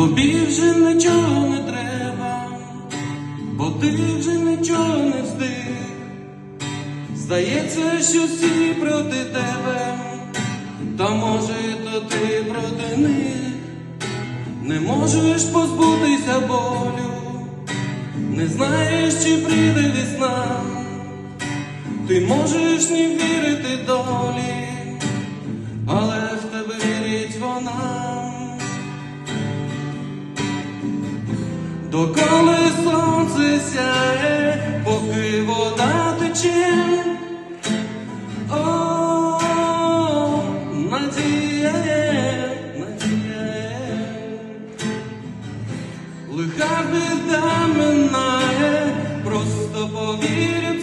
Тобі вже нічого не треба, бо ти вже нічого не встиг. Здається, що всі проти тебе, та може то ти проти них. Не можеш позбутися болю, не знаєш, чи прийде весна. Ти можеш не вірити долі, але в тебе вірить вона. Доколи сонце сяє, поки вода тече. О, надія є, надія є. Лиха біда минає, просто повір